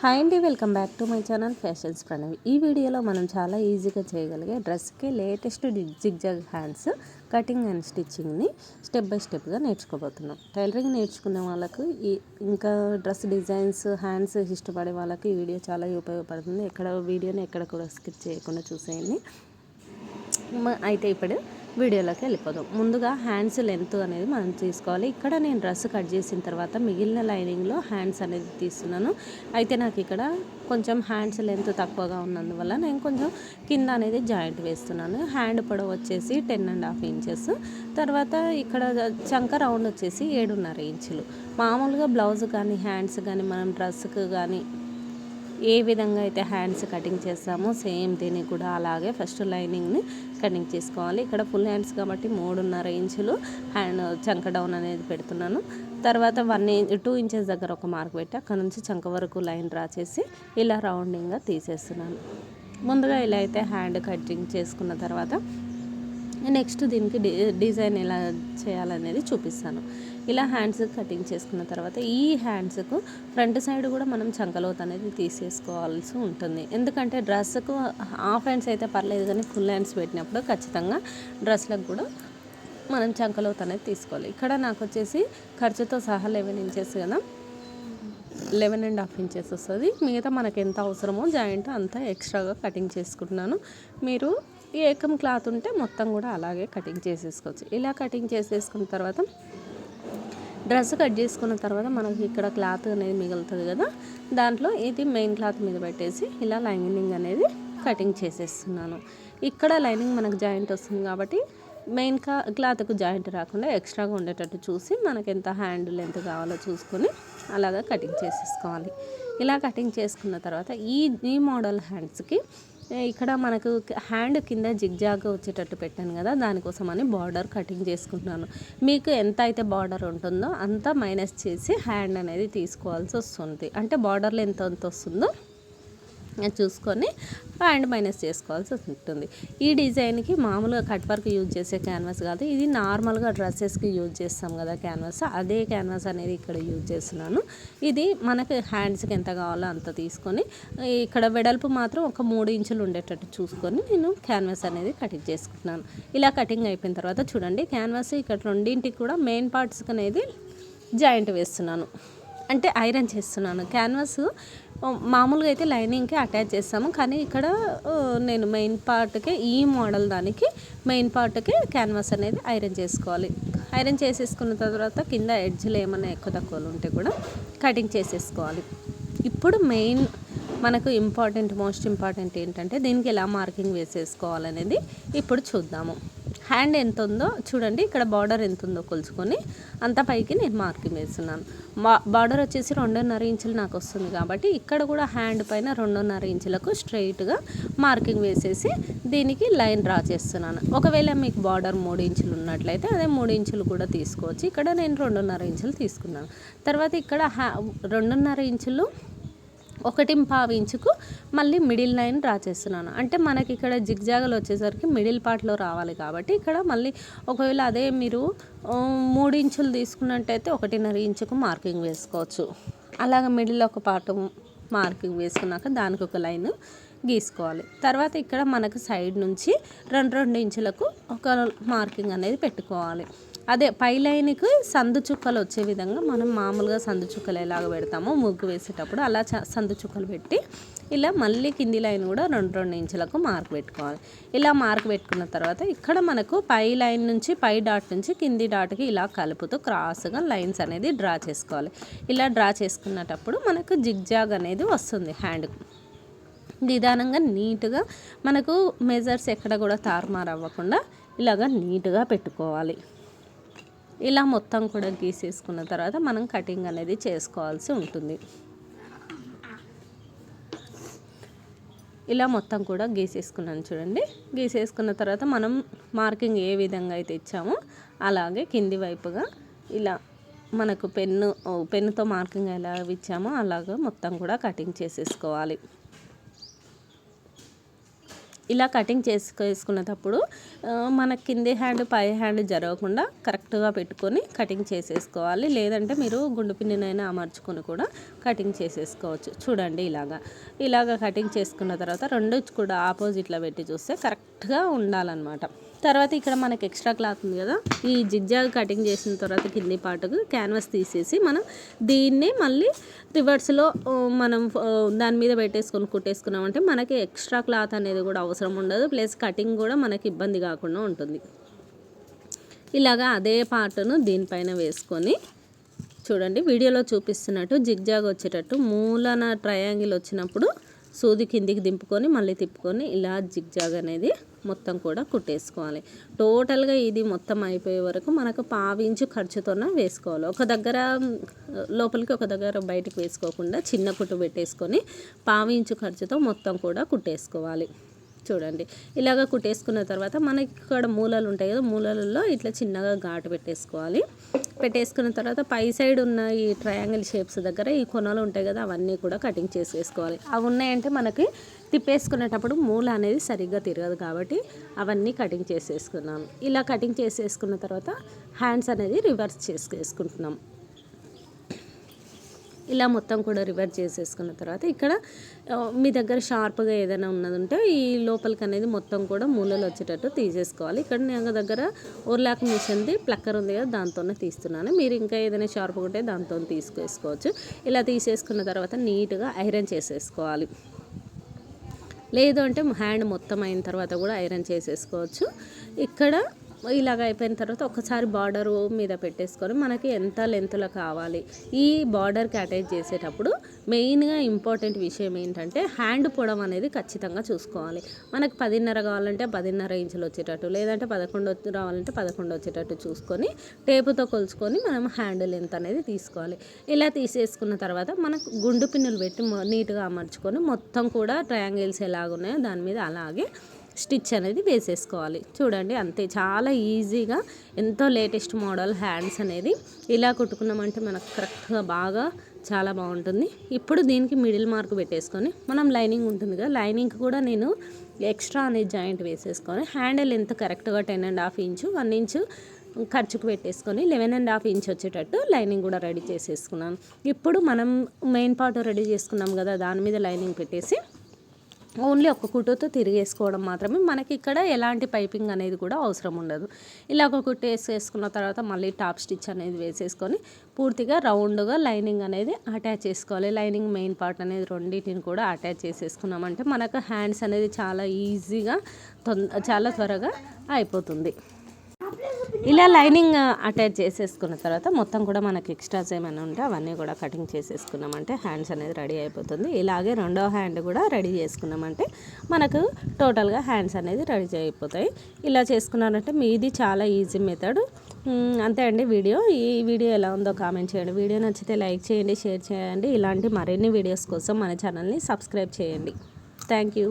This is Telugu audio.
హాయ్ అండి welcome back to my channel fashions Pranavi ఈ వీడియోలో మనం చాలా ఈజీగా చేయగలిగే డ్రెస్కి latest zigzag hands cutting and స్టిచ్చింగ్ని step by స్టెప్గా నేర్చుకోబోతున్నాం. టైలరింగ్ నేర్చుకునే వాళ్ళకు ఈ ఇంకా డ్రెస్ డిజైన్స్ హ్యాండ్స్ ఇష్టపడే వాళ్ళకి ఈ వీడియో చాలా ఉపయోగపడుతుంది. ఎక్కడ వీడియోని ఎక్కడ కూడా స్కిప్ చేయకుండా చూసేయండి. అయితే ఇప్పుడు వీడియోలోకి వెళ్ళిపోదాం. ముందుగా హ్యాండ్స్ లెంత్ అనేది మనం తీసుకోవాలి. ఇక్కడ నేను డ్రెస్ కట్ చేసిన తర్వాత మిగిలిన లైనింగ్లో హ్యాండ్స్ అనేది తీస్తున్నాను. అయితే నాకు ఇక్కడ కొంచెం హ్యాండ్స్ లెంత్ తక్కువగా ఉన్నందువల్ల నేను కొంచెం కింద అనేది జాయింట్ వేస్తున్నాను. హ్యాండ్ పొడవు వచ్చేసి టెన్ అండ్ హాఫ్ ఇంచెస్. తర్వాత ఇక్కడ చంక రౌండ్ వచ్చేసి ఏడున్నర ఇంచులు. మామూలుగా బ్లౌజ్ కానీ హ్యాండ్స్ కానీ మనం డ్రెస్కి కానీ ఏ విధంగా అయితే హ్యాండ్స్ కటింగ్ చేస్తామో సేమ్ దీన్ని కూడా అలాగే ఫస్ట్ లైనింగ్ని కటింగ్ చేసుకోవాలి. ఇక్కడ ఫుల్ హ్యాండ్స్ కాబట్టి మూడున్నర ఇంచులు హ్యాండ్ చంక డౌన్ అనేది పెడుతున్నాను. తర్వాత వన్ టూ ఇంచెస్ దగ్గర ఒక మార్క్ పెట్టి అక్కడ నుంచి చంక వరకు లైన్ డ్రా చేసి ఇలా రౌండింగ్గా తీసేస్తున్నాను. ముందుగా ఇలా అయితే హ్యాండ్ కటింగ్ చేసుకున్న తర్వాత నెక్స్ట్ దీనికి డి డిజైన్ ఎలా చేయాలనేది చూపిస్తాను. ఇలా హ్యాండ్స్ కటింగ్ చేసుకున్న తర్వాత ఈ హ్యాండ్స్కు ఫ్రంట్ సైడ్ కూడా మనం చంకలోత్ అనేది తీసేసుకోవాల్సి ఉంటుంది. ఎందుకంటే డ్రెస్కు హాఫ్ హ్యాండ్స్ అయితే పర్లేదు కానీ ఫుల్ హ్యాండ్స్ పెట్టినప్పుడు ఖచ్చితంగా డ్రెస్లకు కూడా మనం చంకలోత్ అనేది తీసుకోవాలి. ఇక్కడ నాకు వచ్చేసి ఖర్చుతో సహా లెవెన్ ఇంచెస్ కదా లెవెన్ అండ్ హాఫ్ ఇంచెస్ వస్తుంది. మిగతా మనకి ఎంత అవసరమో జాయింట్ అంతా ఎక్స్ట్రాగా కటింగ్ చేసుకుంటున్నాను. మీరు ఏకం క్లాత్ ఉంటే మొత్తం కూడా అలాగే కటింగ్ చేసేసుకోవచ్చు. ఇలా కటింగ్ చేసేసుకున్న తర్వాత డ్రెస్ కట్ చేసుకున్న తర్వాత మనకి ఇక్కడ క్లాత్ అనేది మిగులుతుంది కదా దాంట్లో ఇది మెయిన్ క్లాత్ మీద పెట్టేసి ఇలా లైనింగ్ అనేది కటింగ్ చేసేస్తున్నాను. ఇక్కడ లైనింగ్ మనకు జాయింట్ వస్తుంది కాబట్టి మెయిన్ కా క్లాత్కు జాయింట్ రాకుండా ఎక్స్ట్రాగా ఉండేటట్టు చూసి మనకి ఎంత హ్యాండ్ లెంత్ కావాలో చూసుకొని అలాగా కటింగ్ చేసేసుకోవాలి. ఇలా కటింగ్ చేసుకున్న తర్వాత ఈ ఈ మోడల్ హ్యాండ్స్కి ఇక్కడ మనకు హ్యాండ్ కింద జిగ్జాగ్ వచ్చేటట్టు పెట్టాను కదా దానికోసం అని బార్డర్ కటింగ్ చేసుకుంటున్నాను. మీకు ఎంత అయితే బార్డర్ ఉంటుందో అంత మైనస్ చేసి హ్యాండ్ అనేది తీసుకోవాల్సి వస్తుంది. అంటే బార్డర్లో ఎంత ఎంత వస్తుందో చూసుకొని అండ్ మైనస్ చేసుకోవాల్సి ఉంటుంది. ఈ డిజైన్కి మామూలుగా కట్ వర్క్ యూజ్ చేసే క్యాన్వాస్ కాదు. ఇది నార్మల్గా డ్రెస్సెస్కి యూజ్ చేస్తాం కదా క్యాన్వాస్. అదే క్యాన్వాస్ అనేది ఇక్కడ యూజ్ చేస్తున్నాను. ఇది మనకి హ్యాండ్స్కి ఎంత కావాలో అంత తీసుకొని ఇక్కడ వెడల్పు మాత్రం ఒక మూడు ఇంచులు ఉండేటట్టు చూసుకొని నేను క్యాన్వాస్ అనేది కటింగ్ చేసుకుంటున్నాను. ఇలా కటింగ్ అయిపోయిన తర్వాత చూడండి క్యాన్వాస్ ఇక్కడ రెండింటికి కూడా మెయిన్ పార్ట్స్కి అనేది జాయింట్ వేస్తున్నాను. అంటే ఐరన్ చేస్తున్నాను. క్యాన్వాస్ మామూలుగా అయితే లైనింగ్కి అటాచ్ చేస్తాము. కానీ ఇక్కడ నేను మెయిన్ పార్ట్కి ఈ మోడల్ దానికి మెయిన్ పార్ట్కి క్యాన్వాస్ అనేది ఐరన్ చేసుకోవాలి. ఐరన్ చేసేసుకున్న తర్వాత కింద ఎడ్జ్లు ఏమైనా ఎక్కువ తక్కువలు ఉంటే కూడా కటింగ్ చేసేసుకోవాలి. ఇప్పుడు మెయిన్ మనకు ఇంపార్టెంట్ మోస్ట్ ఇంపార్టెంట్ ఏంటంటే దీనికి ఎలా మార్కింగ్ వేసేసుకోవాలనేది ఇప్పుడు చూద్దాము. హ్యాండ్ ఎంత ఉందో చూడండి ఇక్కడ బార్డర్ ఎంత ఉందో కొలుచుకొని అంత పైకి నేను మార్కింగ్ వేస్తున్నాను బార్డర్ వచ్చేసి రెండున్నర ఇంచులు నాకు వస్తుంది కాబట్టి ఇక్కడ కూడా హ్యాండ్ పైన రెండున్నర ఇంచులకు స్ట్రైట్గా మార్కింగ్ వేసేసి దీనికి లైన్ డ్రా చేస్తున్నాను. ఒకవేళ మీకు బార్డర్ మూడు ఇంచులు ఉన్నట్లయితే అదే మూడు ఇంచులు కూడా తీసుకోవచ్చు. ఇక్కడ నేను రెండున్నర ఇంచులు తీసుకున్నాను. తర్వాత ఇక్కడ హ్యా రెండున్నర ఇంచులు ఒకటి పావు ఇంచుకు మళ్ళీ మిడిల్ లైన్ డ్రా చేస్తున్నాను. అంటే మనకి ఇక్కడ జిగ్జాగలు వచ్చేసరికి మిడిల్ పార్ట్లో రావాలి కాబట్టి ఇక్కడ మళ్ళీ ఒకవేళ అదే మీరు మూడు ఇంచులు తీసుకున్నట్టయితే ఒకటిన్నర ఇంచుకు మార్కింగ్ వేసుకోవచ్చు. అలాగ మిడిల్ ఒక పార్ట్ మార్కింగ్ వేసుకున్నాక దానికి ఒక లైన్ గీసుకోవాలి. తర్వాత ఇక్కడ మనకు సైడ్ నుంచి రెండు రెండు ఇంచులకు ఒక మార్కింగ్ అనేది పెట్టుకోవాలి. అదే పై లైన్కి సందు చుక్కలు వచ్చే విధంగా మనం మామూలుగా సందు చుక్కలు ఎలాగ పెడతామో ముగ్గు వేసేటప్పుడు అలా సందు చుక్కలు పెట్టి ఇలా మళ్ళీ కింది లైన్ కూడా రెండు రెండు ఇంచులకు మార్క్ పెట్టుకోవాలి. ఇలా మార్క్ పెట్టుకున్న తర్వాత ఇక్కడ మనకు పై లైన్ నుంచి పై డాట్ నుంచి కింది డాట్కి ఇలా కలుపుతూ క్రాస్గా లైన్స్ అనేది డ్రా చేసుకోవాలి. ఇలా డ్రా చేసుకున్నటప్పుడు మనకు జిగ్జాగ్ అనేది వస్తుంది హ్యాండ్కు నిదానంగా నీట్గా మనకు మెజర్స్ ఎక్కడ కూడా తారుమారు అవ్వకుండా ఇలాగ నీట్గా పెట్టుకోవాలి. ఇలా మొత్తం కూడా గీసేసుకున్న తర్వాత మనం కటింగ్ అనేది చేసుకోవాల్సి ఉంటుంది. ఇలా మొత్తం కూడా గీసేసుకున్నాను చూడండి. గీసేసుకున్న తర్వాత మనం మార్కింగ్ ఏ విధంగా అయితే ఇచ్చామో అలాగే కింది వైపుగా ఇలా మనకు పెన్ను పెన్నుతో మార్కింగ్ ఎలా ఇచ్చామో అలాగా మొత్తం కూడా కటింగ్ చేసేసుకోవాలి. ఇలా కటింగ్ చేసుకునేటప్పుడు మన కింది హ్యాండ్ పై హ్యాండ్ జరగకుండా కరెక్ట్గా పెట్టుకొని కటింగ్ చేసేసుకోవాలి. లేదంటే మీరు గుండు పిన్నినైనా అమర్చుకొని కూడా కటింగ్ చేసేసుకోవచ్చు. చూడండి ఇలాగా. ఇలాగా కటింగ్ చేసుకున్న తర్వాత రెండు కూడా ఆపోజిట్లో పెట్టి చూస్తే కరెక్ట్గా ఉండాలన్నమాట. తర్వాత ఇక్కడ మనకి ఎక్స్ట్రా క్లాత్ ఉంది కదా. ఈ జిగ్జాగ్ కటింగ్ చేసిన తర్వాత కింది పాటుకు క్యాన్వాస్ తీసేసి మనం దీన్ని మళ్ళీ రివర్స్లో మనం దాని మీద పెట్టేసుకొని కుట్టేసుకున్నామంటే మనకి ఎక్స్ట్రా క్లాత్ అనేది కూడా అవసరం ఉండదు. ప్లస్ కటింగ్ కూడా మనకి ఇబ్బంది కాకుండా ఉంటుంది. ఇలాగా అదే పార్ట్ను దీనిపైన వేసుకొని చూడండి వీడియోలో చూపిస్తున్నట్టు జిగ్జాగ్ వచ్చేటట్టు మూలన ట్రయాంగిల్ వచ్చినప్పుడు సూది కిందికి దింపుకొని మళ్ళీ తిప్పుకొని ఇలా జిగ్జాగ్ అనేది మొత్తం కూడా కుట్టేసుకోవాలి. టోటల్గా ఇది మొత్తం అయిపోయే వరకు మనకు పావించు ఖర్చుతోనే వేసుకోవాలి. ఒక దగ్గర లోపలికి ఒక దగ్గర బయటికి వేసుకోకుండా చిన్న కుట్టు పెట్టేసుకొని పావించు ఖర్చుతో మొత్తం కూడా కుట్టేసుకోవాలి. చూడండి. ఇలాగ కుట్టేసుకున్న తర్వాత మనకి ఇక్కడ మూలలు ఉంటాయి కదా మూలలలో ఇట్లా చిన్నగా ఘాటు పెట్టేసుకోవాలి. పెట్టేసుకున్న తర్వాత పై సైడ్ ఉన్న ఈ ట్రయాంగిల్ షేప్స్ దగ్గర ఈ కొనలు ఉంటాయి కదా అవన్నీ కూడా కటింగ్ చేసేసుకోవాలి. అవి ఉన్నాయంటే మనకి తిప్పేసుకునేటప్పుడు మూల అనేది సరిగ్గా తిరగదు కాబట్టి అవన్నీ కటింగ్ చేసేసుకున్నాం. ఇలా కటింగ్ చేసేసుకున్న తర్వాత హ్యాండ్స్ అనేది రివర్స్ చేసుకేసుకుంటున్నాం ఇలా మొత్తం కూడా రివర్స్ చేసేసుకున్న తర్వాత ఇక్కడ మీ దగ్గర షార్ప్గా ఏదైనా ఉన్నది ఉంటే ఈ లోపలికి అనేది మొత్తం కూడా మూలలు వచ్చేటట్టు తీసేసుకోవాలి. ఇక్కడ నేను దగ్గర ఓర్లాక్ మిషన్ది ప్లక్కర్ ఉంది కదా దాంతోనే తీస్తున్నాను. మీరు ఇంకా ఏదైనా షార్ప్గా ఉంటే దాంతో తీసుకేసుకోవచ్చు. ఇలా తీసేసుకున్న తర్వాత నీట్గా ఐరన్ చేసేసుకోవాలి. లేదు అంటే హ్యాండ్ మొత్తం అయిన తర్వాత కూడా ఐరన్ చేసేసుకోవచ్చు. ఇక్కడ ఇలాగ అయిపోయిన తర్వాత ఒకసారి బార్డర్ మీద పెట్టేసుకొని మనకి ఎంత లెంత్లో కావాలి ఈ బార్డర్కి అటాచ్ చేసేటప్పుడు మెయిన్గా ఇంపార్టెంట్ విషయం ఏంటంటే హ్యాండ్ పొడవు అనేది ఖచ్చితంగా చూసుకోవాలి. మనకి పదిన్నర కావాలంటే పదిన్నర ఇంచులు వచ్చేటట్టు లేదంటే పదకొండు వచ్చి- రావాలంటే పదకొండు వచ్చేటట్టు చూసుకొని టేపుతో కొలుచుకొని మనం హ్యాండ్ లెంత్ అనేది తీసుకోవాలి. ఇలా తీసేసుకున్న తర్వాత మనకు గుండు పిన్నులు పెట్టి నీట్గా అమర్చుకొని మొత్తం కూడా ట్రయాంగిల్స్ ఎలాగున్నాయో దాని మీద అలాగే స్టిచ్ అనేది వేసేసుకోవాలి. చూడండి అంతే చాలా ఈజీగా ఎంతో లేటెస్ట్ మోడల్ హ్యాండ్స్ అనేది ఇలా కుట్టుకున్నామంటే మనకు కరెక్ట్గా బాగా చాలా బాగుంటుంది. ఇప్పుడు దీనికి మిడిల్ మార్క్ పెట్టేసుకొని మనం లైనింగ్ ఉంటుంది కదా లైనింగ్ కూడా నేను ఎక్స్ట్రా అనేది జాయింట్ వేసేసుకొని హ్యాండిల్ ఎంత కరెక్ట్గా ten and half inch one inch ఖర్చుకు పెట్టేసుకొని లెవెన్ అండ్ హాఫ్ ఇంచ్ వచ్చేటట్టు లైనింగ్ కూడా రెడీ చేసేసుకున్నాను. ఇప్పుడు మనం మెయిన్ పార్ట్ రెడీ చేసుకున్నాం కదా దాని మీద లైనింగ్ పెట్టేసి ఓన్లీ ఒక కుట్టుతో తిరిగేసుకోవడం మాత్రమే. మనకి ఇక్కడ ఎలాంటి పైపింగ్ అనేది కూడా అవసరం ఉండదు. ఇలా ఒక కుట్టు వేసేసుకున్న తర్వాత మళ్ళీ టాప్ స్టిచ్ అనేది వేసేసుకొని పూర్తిగా రౌండ్గా లైనింగ్ అనేది అటాచ్ చేసుకోవాలి. లైనింగ్ మెయిన్ పార్ట్ అనేది రెండింటిని కూడా అటాచ్ చేసేసుకున్నామంటే మనకు హ్యాండ్స్ అనేది చాలా ఈజీగా తొంద చాలా త్వరగా అయిపోతుంది. ఇలా లైనింగ్ అటాచ్ చేసేసుకున్న తర్వాత మొత్తం కూడా మనకి ఎక్స్ట్రాస్ ఏమైనా ఉంటే అవన్నీ కూడా కటింగ్ చేసేసుకున్నామంటే హ్యాండ్స్ అనేది రెడీ అయిపోతుంది. ఇలాగే రెండో హ్యాండ్ కూడా రెడీ చేసుకున్నామంటే మనకు టోటల్గా హ్యాండ్స్ అనేది రెడీ అయిపోతాయి. ఇలా చేసుకున్నారంటే మీది చాలా ఈజీ మెథడ్. అంతే అండి వీడియో. ఈ వీడియో ఎలా ఉందో కామెంట్ చేయండి. వీడియో నచ్చితే లైక్ చేయండి షేర్ చేయండి. ఇలాంటి మరిన్ని వీడియోస్ కోసం మన ఛానల్ని సబ్స్క్రైబ్ చేయండి. Thank you.